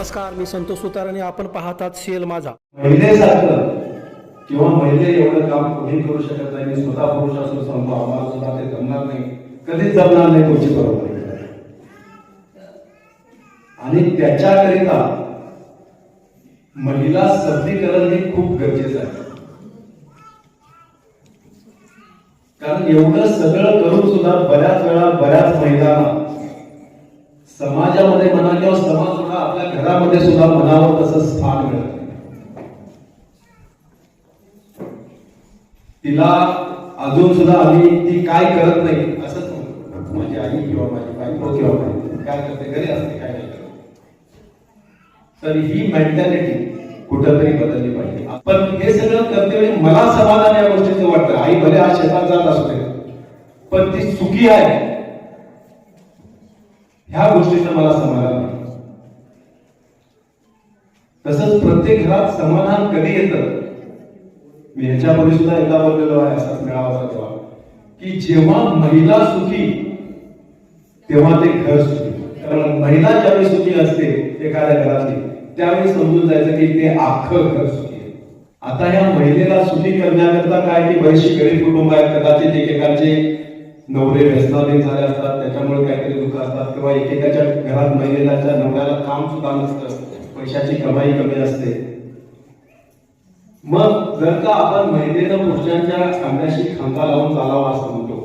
नमस्कार मी संतोष सुतार आणि आपण पाहतात सीएल माझा. महिलेसारखं किंवा महिले एवढं काम कोणी करू शकत नाही. मी स्वतः पुरुष असून सांगतो आम्हाला सुद्धा ते जमणार नाही. कधीच जमणार नाही तुमची बरोबर आणि त्याच्याकरिता महिला सबलीकरण हे खूप गरजेचं आहे. कारण एवढं सगळं करून सुद्धा बऱ्याच वेळा बऱ्याच महिलांना समाजामध्ये म्हणा किंवा समाज म्हणा आपल्या घरामध्ये सुद्धा म्हणावं तसं स्थान मिळत. नाही तिला अजून सुद्धा आम्ही ती काय करत नाही असंच म्हणतो. माझी आई किंवा माझी बायको किंवा माझी काय करते घरी असते काय नाही करत. तर ही मेंटॅलिटी कुठंतरी बदलली पाहिजे. आपण हे सगळं करते वेळी मला समाधान या गोष्टीचं वाटतं. आई भले आज शेतात जात असते पण ती सुखी आहे. ह्या गोष्टीचं मला समाधान नाही. तसंच प्रत्येक घरात समाधान कधी येतं? मी ह्याच्यापूर्वी सुद्धा एकदा बोललेलो आहे असाच मेळावा तेव्हा की जेव्हा महिला सुखी तेव्हा ते घर सुखी. कारण महिला ज्यावेळी सुखी असते एखाद्या घरातली त्यावेळी समजून जायचं की ते आखं घर सुखी आहे. आता या महिलेला सुखी करण्याकरता काय की बरीचशी गरीब कुटुंब आहेत कदाचित एकेकांचे नवरे व्यसनाधीन झाले असतात त्याच्यामुळे काहीतरी दुःख असतात. किंवा एकेकाच्या घरात महिलेच्या नवऱ्याला काम सुद्धा नसतं पैशाची कमाई कमी असते. मग जर का आपण महिलेनं पुरुषांच्या खांद्याशी खांदा लावून चालावा असं म्हणतो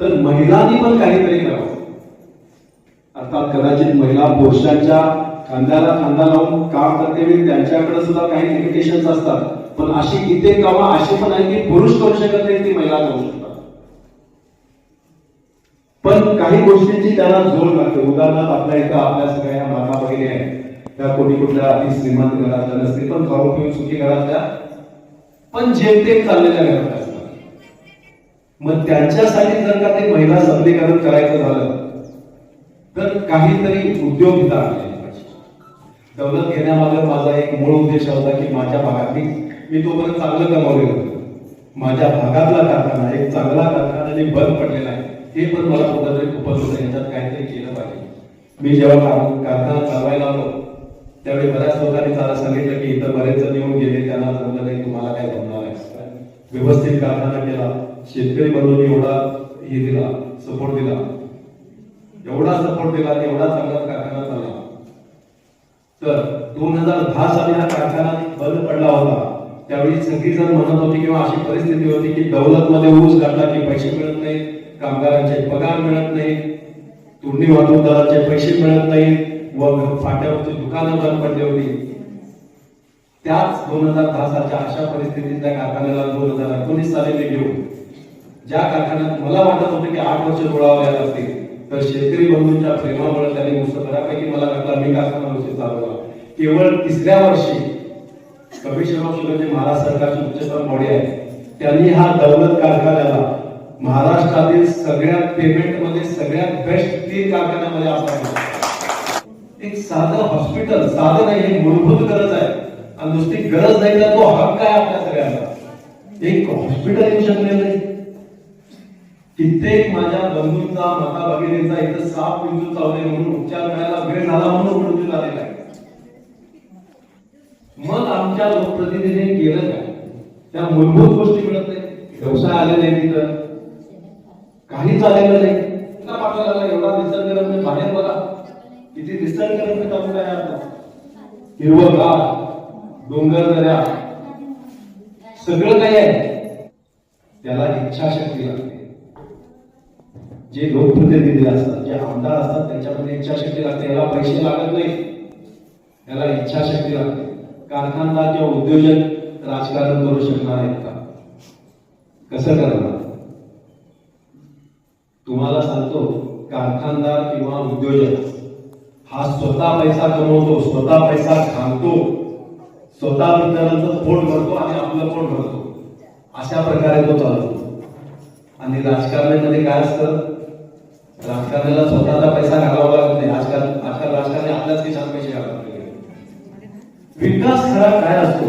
तर महिलांनी पण काहीतरी करावं. अर्थात कदाचित महिला पुरुषांच्या खांद्याला खांदा लावून काम करते वेळी त्यांच्याकडे सुद्धा काही लिमिटेशन असतात. पण अशी कित्येक कामं अशी पण आहे की पुरुष करू शकत नाही ती महिला करू शकतात. पण काही गोष्टींची त्याला जोड लागते. उदाहरणार्थ आपल्या इथं आपल्या सगळ्या माता बहिणी आहेत. त्या कोणी कुठल्या अति श्रीमंत घरातल्या नसतील पण खाऊ पिऊन सुखी घरातल्या. पण जेमतेम चाललेल्या घरात असतात. मग त्यांच्यासाठी जर का ते महिला सबलीकरण करायचं झालं तर काहीतरी उद्योग इथं आणले दौलत घेण्यामागे माझा एक मूळ उद्देश होता की माझ्या भागात मी तोपर्यंत चांगलं कमावले होतं. माझ्या भागातला कारखाना एक चांगला कारखान्याने बंद पडलेला आहे. हे पण मला कुठंतरी उपलब्ध याच्यात काहीतरी केलं पाहिजे. मी जेव्हा कारखाना चालवायला आलो त्यावेळी बऱ्याच लोकांनी चालत सांगितलं की इतर बरेच जण येऊन गेले त्यांना जमलं नाही तुम्हाला काय जमणार आहे व्यवस्थित कारखाना केला शेतकरी बंधूंनी एवढा हे दिला सपोर्ट दिला. एवढा सपोर्ट दिला एवढा चांगला कारखाना चालला. तर दोन हजार दहा साली हा कारखाना बंद पडला होता. त्यावेळी सगळी जण म्हणत होती किंवा अशी परिस्थिती होती की दौलत मध्ये ऊस काढला की पैसे मिळत नाही कामगारांचे पगार मिळत नाही तुरणी वाहतूकदाराचे पैसे मिळत नाही व फाट्यावरची दुकानं बंद पडली होती त्याच दोन हजार दहा सालच्या अशा परिस्थितीत त्या कारखान्याला दोन हजार एकोणीस साली मी घेऊन ज्या कारखान्यात मला वाटत होतं की आठ वर्ष डोळावर यायला लागतील तर शेतकरी बंधूंच्या प्रेमामुळे त्यांनी ऊस बऱ्यापैकी मला घातला. मी कारखाना व्यवस्थित चालवला. केवळ तिसऱ्या वर्षी कमिशनर ऑफ शुगर जे महाराष्ट्र सरकारचे उच्चतम बॉडी आहे त्यांनी हा दौलत कारखान्याला महाराष्ट्रातील सगळ्या पेमेंटमध्ये सगळ्यात बेस्ट तीन कारखान्यामध्ये असावे एक साधं हॉस्पिटल साधं नाही ही मूलभूत गरज आहे. आणि नुसती गरज नाही तर तो हक्क आहे आपल्या सगळ्यांना. एक हॉस्पिटल येऊ शकले नाही कित्येक माझ्या बंधूंचा माता भगिनीचा इथं साप बिंदू चावले म्हणून उपचार करायला वेळ झाला म्हणून मृत्यू झालेला आहे. मग आमच्या लोकप्रतिनिधीने केलं काय त्या मूलभूत गोष्टी मिळत नाही. व्यवसाय आले नाही तिथं काहीच झालेलं नाही. का झाला एवढा निसर्गरम्य बाहेर बघा. किती निसर्गरम्य तालुका आहे आता. हिरवगार डोंगर दऱ्या सगळं काही आहे. त्याला इच्छाशक्ती लागते. जे लोकप्रतिनिधी असतात जे आमदार असतात त्यांच्यामध्ये इच्छाशक्ती लागते. याला पैसे लागत नाही. याला इच्छाशक्ती लागते. कारखानदार किंवा उद्योजक राजकारण करू शकणार आहेत का? कसं करणार? तुम्हाला सांगतो कारखानदार किंवा उद्योजक हा स्वतः पैसा कमवतो स्वतः पैसा खातो स्वतः मित्रांचं पोट भरतो आणि आपलं पोट भरतो. अशा प्रकारे तो चालतो. आणि राजकारणामध्ये काय असतं? राजकारण्याला स्वतःचा पैसा घालावा लागत नाही. आजकाल आजकाल राजकारणी आपल्याच किसान पैसे घालत विकास खरा काय असतो?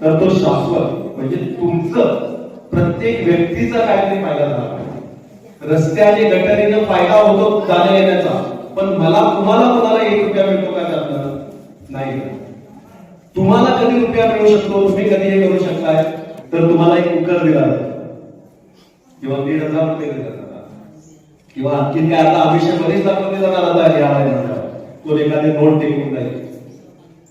तर तो शाश्वत म्हणजे तुमचं प्रत्येक व्यक्तीचा काहीतरी फायदा झाला पाहिजे. रस्त्याने गटारीनं फायदा होतो जाण्या येण्याचा पण मला तुम्हाला कोणाला एक रुपया मिळतो का त्यातनं? नाही. तुम्हाला कधी रुपया मिळू शकतो? तुम्ही कधी हे करू शकताय? तर तुम्हाला एक कुकर दिला किंवा दीड हजार रुपये दिला किंवा आणखी काय आता अभिषेक बरेच दाखवले जाणार आता या कोण तो एखादी नोट टेकून जाईल.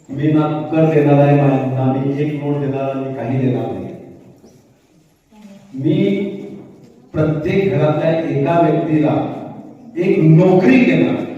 मी ना कुकर देणार आहे ना मी एक नोट देणार आणि काही देणार नाही. मी प्रत्येक घरातल्या एका व्यक्तीला एक नोकरी देणार.